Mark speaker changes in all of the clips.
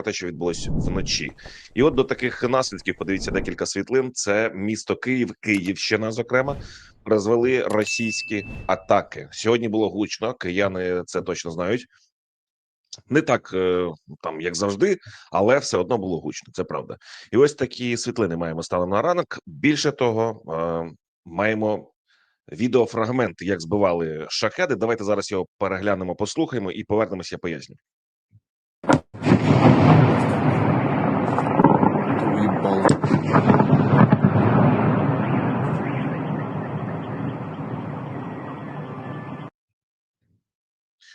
Speaker 1: про те, що відбулося вночі. І от до таких наслідків подивіться декілька світлин. Це місто Київ, Київщина, зокрема, призвели російські атаки. Сьогодні було гучно. Кияни це точно знають. Не так е, там, як завжди, але все одно було гучно. Це правда. І ось такі світлини маємо станом на ранок. Більше того, е, маємо відеофрагмент, як збивали шахеди. Давайте зараз його переглянемо, послухаємо і повернемося. Поясню.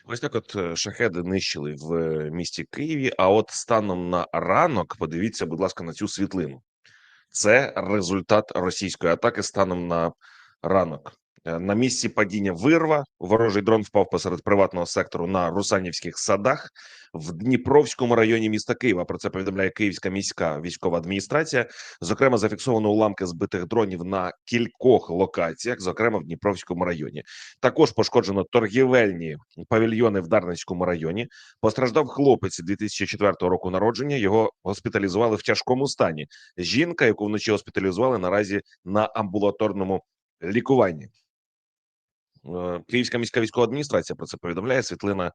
Speaker 1: Ось так, от е, шахеди нищили в е, місті Києві. А от станом на ранок, подивіться, будь ласка, на цю світлину. Це результат російської атаки станом на ранок. Е, На місці падіння вирва ворожий дрон впав посеред приватного сектору на Русанівських садах в Дніпровському районі міста Києва. Про це повідомляє Київська міська військова адміністрація. Зокрема, зафіксовано уламки збитих дронів на кількох локаціях, зокрема в Дніпровському районі. Також пошкоджено торгівельні павільйони в Дарницькому районі. Постраждав хлопець 2004 року народження. Його госпіталізували в тяжкому стані. Жінка, яку вночі госпіталізували, наразі на амбулаторному лікуванні. Е, Київська міська військова адміністрація про це повідомляє. Світлина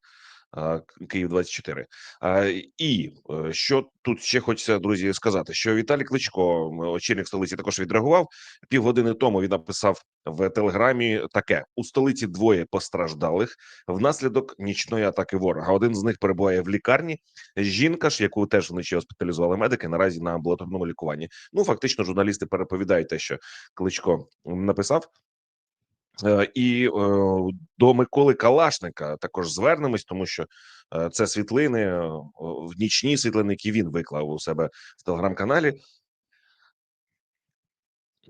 Speaker 1: е, Київ 24 Е, І е, що тут ще хочеться, друзі, сказати, що Віталій Кличко, очільник столиці, також відреагував. Півгодини тому він написав в телеграмі таке: у столиці двоє постраждалих внаслідок нічної атаки ворога. Один з них перебуває в лікарні. Жінка ж, яку теж вночі госпіталізували медики, наразі на амбулаторному лікуванні. Ну фактично, журналісти переповідають те, що Кличко написав. Е, І е, до Миколи Калашника також звернемось, тому що е, це світлини в нічні світлини, які він виклав у себе в телеграм-каналі.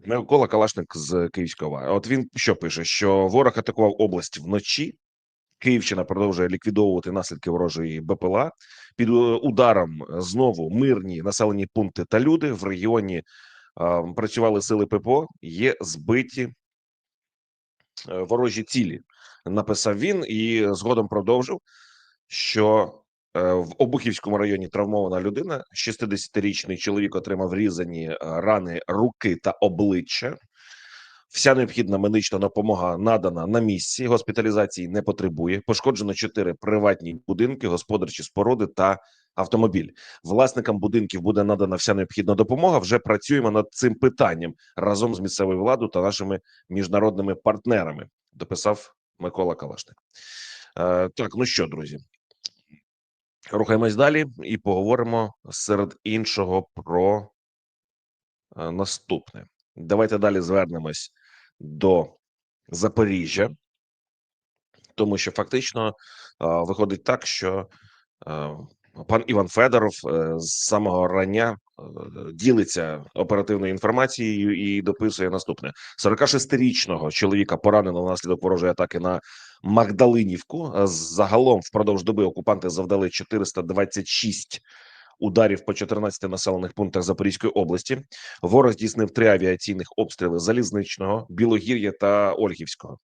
Speaker 1: Микола Калашник з Київського. От він що пише: що ворог атакував область вночі. Київщина продовжує ліквідовувати наслідки ворожої БПЛА. Під ударом знову мирні населені пункти та люди в регіоні е, працювали сили ППО. Є збиті ворожі цілі. Написав він і згодом продовжив, що е, в Обухівському районі травмована людина, 60-річний чоловік отримав різані е, рани руки та обличчя. Вся необхідна медична допомога надана на місці. Госпіталізації не потребує. Пошкоджено чотири приватні будинки, господарчі споруди та автомобіль. Власникам будинків буде надана вся необхідна допомога. Вже працюємо над цим питанням разом з місцевою владою та нашими міжнародними партнерами. Дописав Микола Калашник. Е, так, ну що, друзі, рухаємось далі і поговоримо серед іншого про е, наступне. Давайте далі звернемось до Запоріжжя, тому що фактично е, виходить так, що е, пан Іван Федоров е, з самого рання е, ділиться оперативною інформацією і дописує наступне: 46-річного чоловіка поранено внаслідок ворожої атаки на Магдалинівку. Загалом впродовж доби окупанти завдали 426 ударів по 14 населених пунктах Запорізької області. Ворог здійснив три авіаційних обстріли залізничного, Білогір'я та Ольгівського.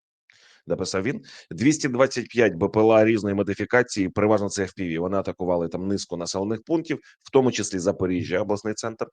Speaker 1: Написав він 225 БПЛА різної модифікації, переважно це FPV. Вони атакували там низку населених пунктів, в тому числі Запоріжжя, обласний центр.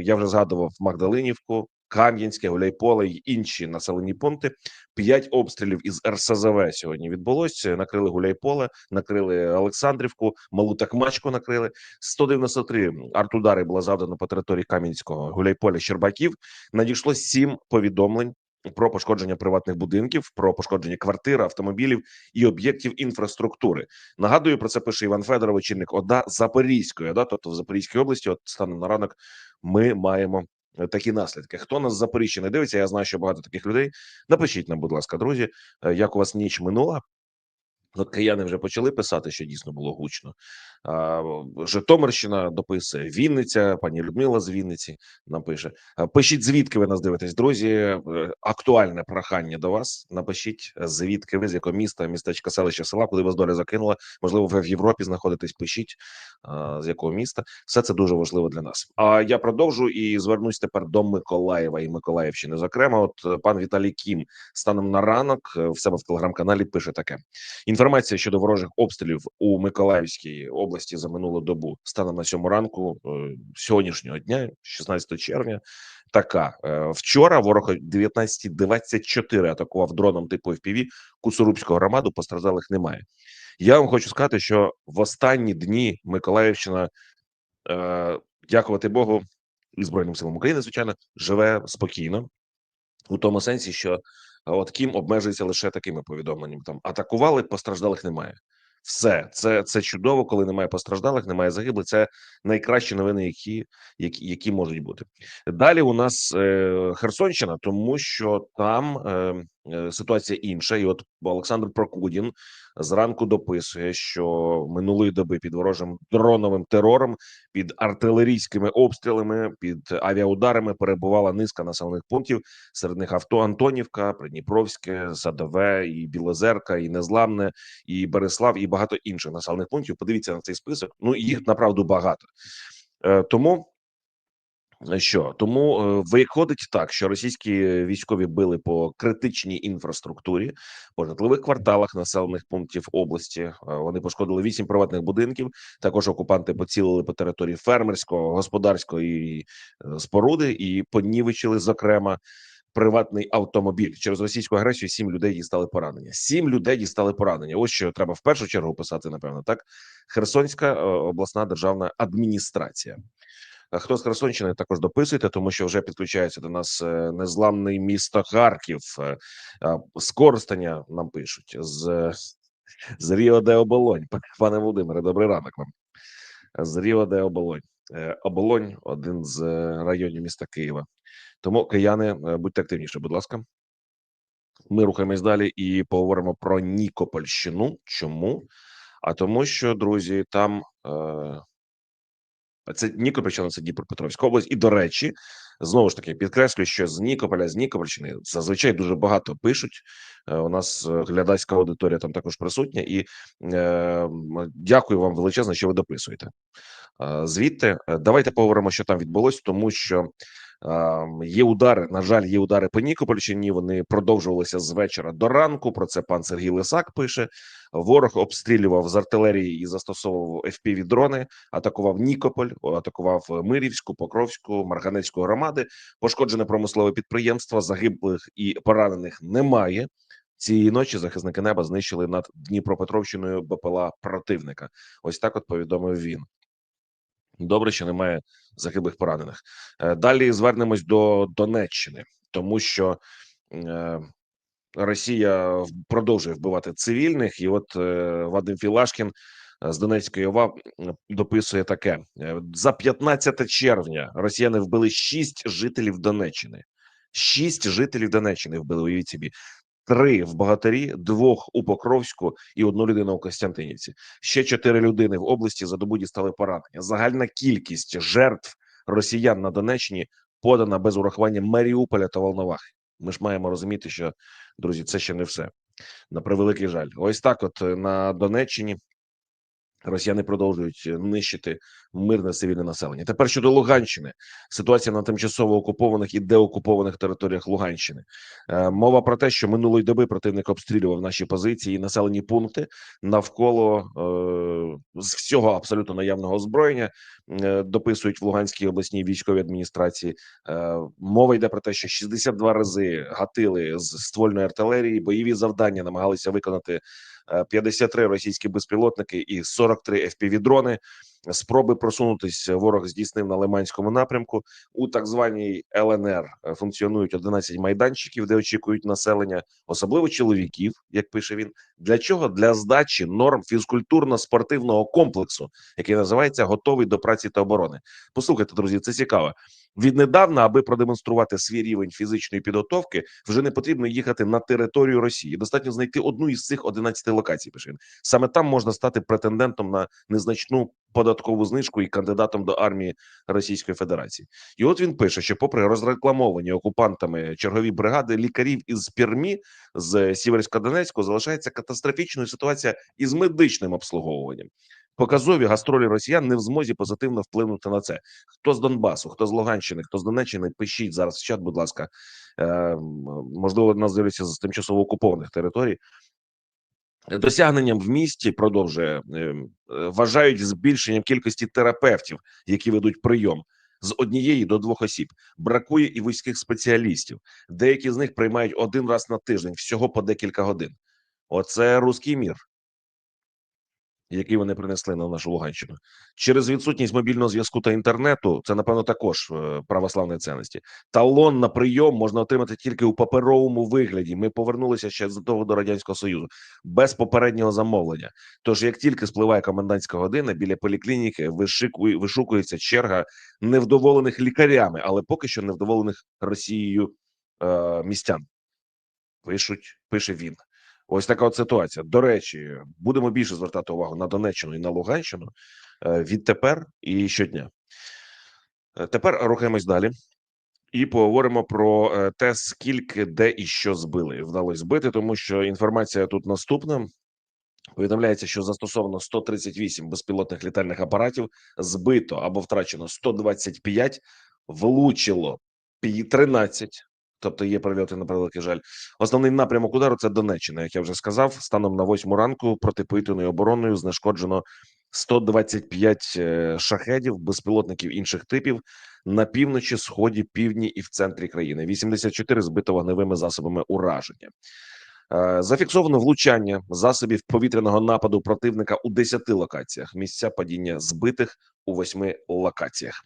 Speaker 1: Я вже згадував Магдалинівку, Кам'янське, Гуляйполе й інші населені пункти. П'ять обстрілів із РСЗВ сьогодні відбулося. Накрили Гуляйполе, накрили Олександрівку, Малу Такмачку накрили. 193 артудари було завдано по території Кам'янського, Гуляйполя, Щербаків. Надійшло сім повідомлень про пошкодження приватних будинків, про пошкодження квартир, автомобілів і об'єктів інфраструктури. Нагадую, про це пише Іван Федоров, очільник ОДА Запорізької ОДА, тобто в Запорізькій області. От станом на ранок ми маємо е, такі наслідки. Хто нас Запоріжжя не дивиться? Я знаю, що багато таких людей. Напишіть нам, будь ласка, друзі, е, як у вас ніч минула. От кияни вже почали писати, що дійсно було гучно. Житомирщина дописує Вінниця, пані Людмила з Вінниці напише. А, Пишіть, звідки ви нас дивитесь, друзі. Е, Актуальне прохання до вас. Напишіть, звідки ви з якого міста, містечка, селища, села, куди вас доля закинула. Можливо, ви в Європі знаходитесь. Пишіть з якого міста. Все це дуже важливо для нас. А я продовжу і звернусь тепер до Миколаєва і Миколаївщини. Зокрема, от е, пан Віталій Кім станом на ранок е, в себе в телеграм-каналі пише таке: інформація. Інформація щодо ворожих обстрілів у Миколаївській області за минулу добу станом на сьому ранку е, сьогоднішнього дня, 16 червня. Така Е, вчора ворог о 19.24 атакував дроном типу FPV Куцурубську громаду. Постраждалих немає. Я вам хочу сказати, що в останні дні Миколаївщина, е, дякувати Богу, і Збройним силам України, звичайно, живе спокійно у тому сенсі, що от Кім обмежується лише такими повідомленнями: там атакували, постраждалих немає. Все це це чудово, коли немає постраждалих, немає загиблих. Це найкращі новини, які які, які можуть бути. Далі у нас е, Херсонщина, тому що там е, е, ситуація інша, і от Олександр Прокудін зранку дописує, що минулої доби під ворожим дроновим терором, під артилерійськими обстрілами, під авіаударами перебувала низка населених пунктів. Серед них авто Антонівка, Придніпровське, Садове, і Білозерка, і Незламне, і Береслав, і багато інших населених пунктів. Подивіться на цей список. Ну їх направду багато. Е, Тому що тому е, виходить так, що російські військові били по критичній інфраструктурі, по житлових кварталах населених пунктів області. Е, Вони пошкодили вісім приватних будинків. Також окупанти поцілили по території фермерського, господарської е, споруди і понівечили, зокрема. Приватний автомобіль через російську агресію сім людей дістали поранення. Сім людей дістали поранення. Ось що треба в першу чергу писати. Напевно, так Херсонська е, обласна державна адміністрація. Хто з Херсонщини також дописуйте, тому що вже підключається до нас е, незламний місто Харків. Е, З Коростеня нам пишуть з, з Ріо де Оболонь. Пане Володимире, добрий ранок вам. З Ріо де Оболонь. Е, Оболонь один з районів міста Києва. Тому кияни, будьте активніше, будь ласка. Ми рухаємось далі і поговоримо про Нікопольщину. Чому? А тому, що друзі, там це Нікопольщина, це Дніпропетровська область. І до речі, знову ж таки підкреслюю, що з Нікополя, з Нікопольщини зазвичай дуже багато пишуть. Е, У нас е, глядацька аудиторія там також присутня, і е, дякую вам величезно, що ви дописуєте. Е, Звідти давайте поговоримо, що там відбулось, тому що є удари. На жаль, є удари по Нікопольщині. Вони продовжувалися з вечора до ранку. Про це пан Сергій Лисак пише. Ворог обстрілював з артилерії і застосовував fpv дрони атакував Нікополь, атакував Мирівську, Покровську, Марганецьку громади. Пошкоджене промислове підприємство, загиблих і поранених немає. Цієї ночі захисники неба знищили над Дніпропетровщиною БПЛА противника. Ось так от повідомив він. Добре, що немає загиблих поранених. Е, Далі звернемось до Донеччини, тому що е, Росія продовжує вбивати цивільних, і от е, Вадим Філашкін з Донецької ОВА дописує таке: за 15 червня росіяни вбили шість жителів Донеччини. Шість жителів Донеччини вбили. Уявіть собі. Три в Богатирі, двох у Покровську і одну людину у Костянтинівці. Ще чотири людини в області за добу дістали поранення. Загальна кількість жертв росіян на Донеччині подана без урахування Маріуполя та Волновахи. Ми ж маємо розуміти, що друзі, це ще не все. На превеликий жаль. Ось так, от е, на Донеччині росіяни продовжують е, нищити мирне цивільне населення. Тепер щодо Луганщини, ситуація на тимчасово окупованих і деокупованих територіях Луганщини. Е, Мова про те, що минулої доби противник обстрілював наші позиції і населені пункти навколо е, з всього абсолютно наявного озброєння. Е, дописують в Луганській обласній військовій адміністрації. Е, мова йде про те, що 62 рази гатили з ствольної артилерії, бойові завдання намагалися виконати 53 російські безпілотники і 43 FPV-дрони. Спроби просунутись ворог здійснив на Лиманському напрямку. У так званій ЛНР е, функціонують 11 майданчиків, де очікують населення, особливо чоловіків, як пише він. Для чого? Для здачі норм фізкультурно-спортивного комплексу, який називається готовий до праці та оборони. Послухайте, друзі, це цікаво. Віднедавна, аби продемонструвати свій рівень фізичної підготовки, вже не потрібно їхати на територію Росії. Достатньо знайти одну із цих 11 локацій. Пише саме там можна стати претендентом на незначну податкову знижку і кандидатом до армії Російської Федерації. І от він пише, що, попри розрекламовані окупантами чергові бригади лікарів із Пермі з Сіверсько-Донецьку, залишається катастрофічною ситуація із медичним обслуговуванням. Показові гастролі росіян не в змозі позитивно вплинути на це. Хто з Донбасу, хто з Луганщини, хто з Донеччини, пишіть зараз в чат, будь ласка. Е, можливо, нас дивляться з тимчасово окупованих територій. Досягненням в місті продовжує е, вважають збільшенням кількості терапевтів, які ведуть прийом з однієї до двох осіб. Бракує і вузьких спеціалістів. Деякі з них приймають один раз на тиждень, всього по декілька годин. Оце руський мір, який вони принесли на нашу Луганщину. Через відсутність мобільного зв'язку та інтернету. Це напевно також е, православні цінності. Талон на прийом можна отримати тільки у паперовому вигляді. Ми повернулися ще з того до радянського союзу без попереднього замовлення. Тож, як тільки спливає комендантська година, біля поліклініки вишикує, вишукується черга невдоволених лікарями, але поки що невдоволених Росією е, містян. Пишуть, пише він. Ось така от ситуація. До речі, будемо більше звертати увагу на Донеччину і на Луганщину е, відтепер і щодня. Е, Тепер рухаємось далі і поговоримо про е, те, скільки, де і що збили. Вдалося збити, тому що інформація тут наступна. Повідомляється, що застосовано 138 безпілотних літальних апаратів, збито або втрачено 125, влучило 13, тобто є прильоти на превеликий жаль. Основний напрямок удару це Донеччина, як я вже сказав. Станом на 8 ранку протиповітряною обороною знешкоджено 125 е, шахедів, безпілотників інших типів на півночі, сході, півдні і в центрі країни. 84 збито вогневими засобами ураження. Е, Зафіксовано влучання засобів повітряного нападу противника у 10 локаціях. Місця падіння збитих у 8 локаціях.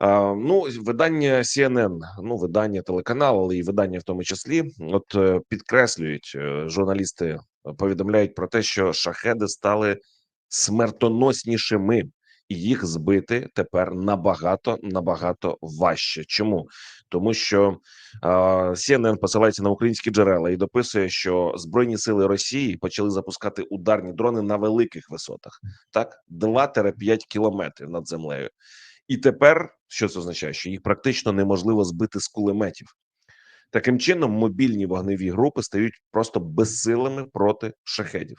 Speaker 1: Ну, видання CNN, ну видання телеканал, але і видання в тому числі, от е, підкреслюють е, журналісти, е, повідомляють про те, що шахеди стали смертоноснішими, і їх збити тепер набагато набагато важче. Чому? Тому що CNN посилається на українські джерела і дописує, що збройні сили Росії почали запускати ударні дрони на великих висотах, так 2-5 кілометрів над землею. І тепер що це означає? Що їх практично неможливо збити з кулеметів. Таким чином, мобільні вогневі групи стають просто безсилими проти шахедів.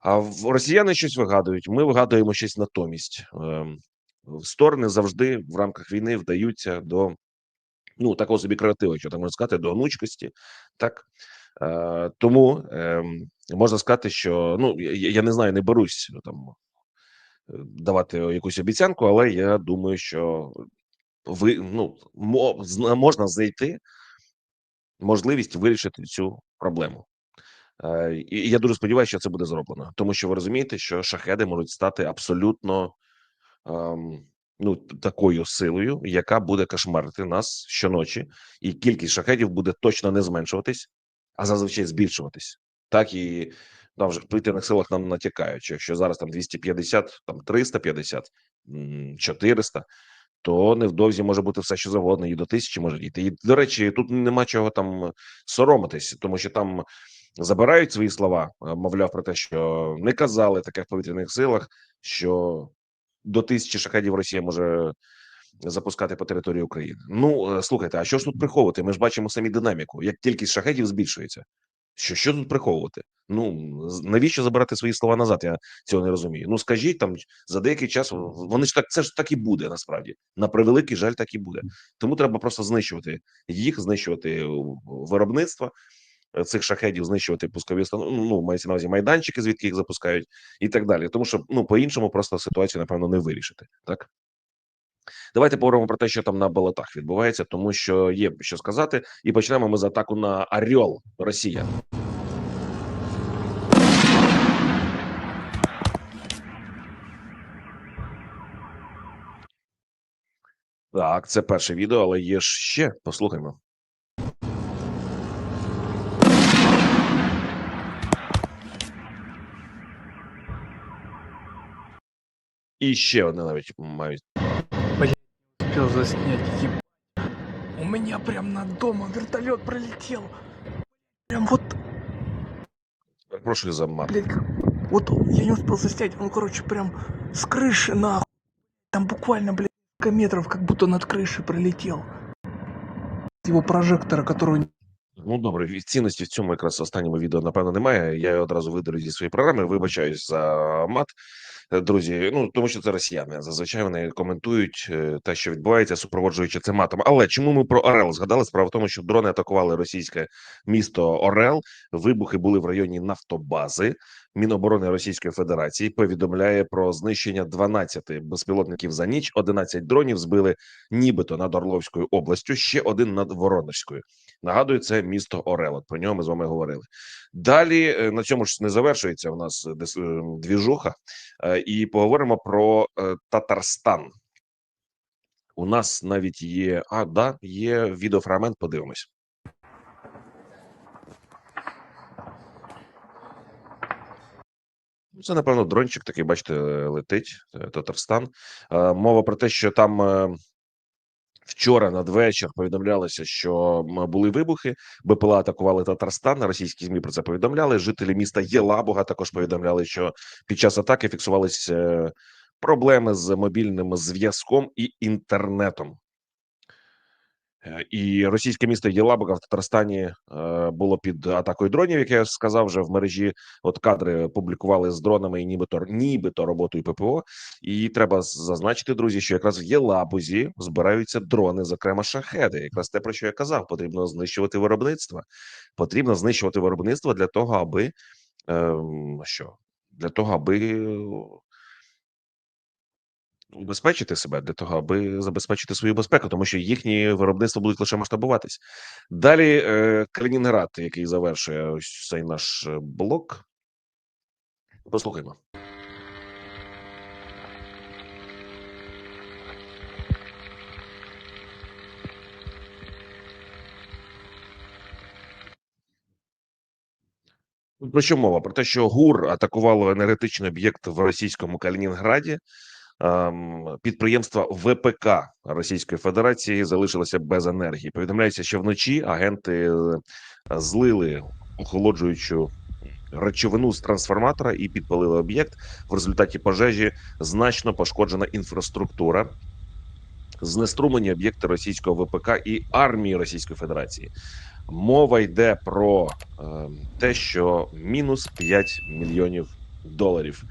Speaker 1: А росіяни щось вигадують. Ми вигадуємо щось натомість. Ем, Сторони завжди в рамках війни вдаються до ну такого собі креативу, що так можна сказати, до гнучкості. Так е, тому е, можна сказати, що ну я, не знаю, не берусь ну, там давати якусь обіцянку, але я думаю, що ви ну можна знайти можливість вирішити цю проблему. Е, І я дуже сподіваюся, що це буде зроблено, тому що ви розумієте, що шахеди можуть стати абсолютно ем, ну такою силою, яка буде кошмарити нас щоночі, і кількість шахедів буде точно не зменшуватись, а зазвичай збільшуватись. Так і там вже в повітряних силах нам натякають, що якщо зараз там 250, там 350, м, 400, то невдовзі може бути все, що завгодно, і до тисячі може дійти. І до речі, тут нема чого там соромитись, тому що там забирають свої слова, е, мовляв, про те, що не казали таке в повітряних силах, що до тисячі шахедів Росія може запускати по території України. Ну е, слухайте, а що ж тут приховувати? Ми ж бачимо самі динаміку. Як кількість шахедів збільшується, що що тут приховувати? Ну навіщо забирати свої слова назад? Я цього не розумію. Ну скажіть там за деякий час. Вони ж так це ж так і буде. Насправді на превеликий жаль, так і буде. Тому треба просто знищувати їх, знищувати е, виробництво е, цих шахедів, знищувати пускові установки, ну, ну мається на увазі майданчики, звідки їх запускають, і так далі. Тому що ну по-іншому просто ситуацію напевно не вирішити. Так давайте поговоримо про те, що там на болотах відбувається, тому що є що сказати, і почнемо ми з атаку на Орел Росія. Так, це перше відео, але є ще. Послухаймо. І ще одне навіть мають.
Speaker 2: успел заснять, ебать. У меня прям над домом вертолет пролетел. Прям вот,
Speaker 1: Прошу за мат.
Speaker 2: блядь, как... Вот я не успел заснять, он, короче, прям с крыши нахуй. Там буквально, блядь, несколько метров, как будто над крышей пролетел. Его прожектора, который
Speaker 1: Ну добре, від цінності в цьому якраз останньому відео напевно немає. Я його одразу видалю зі своєї програми. Вибачаюсь за мат. Е, друзі. Ну тому що це росіяни. Зазвичай вони коментують е, те, що відбувається, супроводжуючи це матом. Але чому ми про Орел згадали? Справа в тому, що дрони атакували російське місто Орел. Вибухи були в районі нафтобази. Міноборони Російської Федерації повідомляє про знищення 12 безпілотників за ніч. 11 дронів збили нібито над Орловською областю. Ще один над Воронежською. Нагадую, це місто Орел. От про нього ми з вами говорили. Далі е, на цьому ж не завершується у нас е, двіжуха, Е, і поговоримо про Татарстан. У нас навіть є. А, да, є відеофрагмент. Подивимось. Це, напевно, дрончик такий, бачите, е, летить е, Татарстан. Е, Мова про те, що там вчора надвечір повідомлялося, що були вибухи. БПЛА атакували Татарстан. Російські змі про це повідомляли. Жителі міста Єлабуга також повідомляли, що під час атаки фіксувалися проблеми з мобільним зв'язком і інтернетом. І російське місто Єлабуга в Татарстані е, було під атакою дронів, як я сказав, вже в мережі. От кадри публікували з дронами і нібито нібито роботою ППО. І треба зазначити, друзі, що якраз в Єлабузі збираються дрони, зокрема шахеди. Якраз те про що я казав, потрібно знищувати виробництво. Потрібно знищувати виробництво для того, аби ем, що для того, аби убезпечити себе для того, аби забезпечити свою безпеку, тому що їхні виробництва будуть лише масштабуватись. Далі е, Калінінград, який завершує ось цей наш е, блок. Послухаймо. Про що мова? Про те, що ГУР атакувало енергетичний об'єкт в російському Калінінграді. Ем, Підприємства ВПК Російської Федерації залишилося без енергії. Повідомляється, що вночі агенти е, злили охолоджуючу речовину з трансформатора і підпалили об'єкт. В результаті пожежі значно пошкоджена інфраструктура. Знеструмлені об'єкти російського ВПК і армії Російської Федерації. Мова йде про е, те, що мінус 5 мільйонів доларів.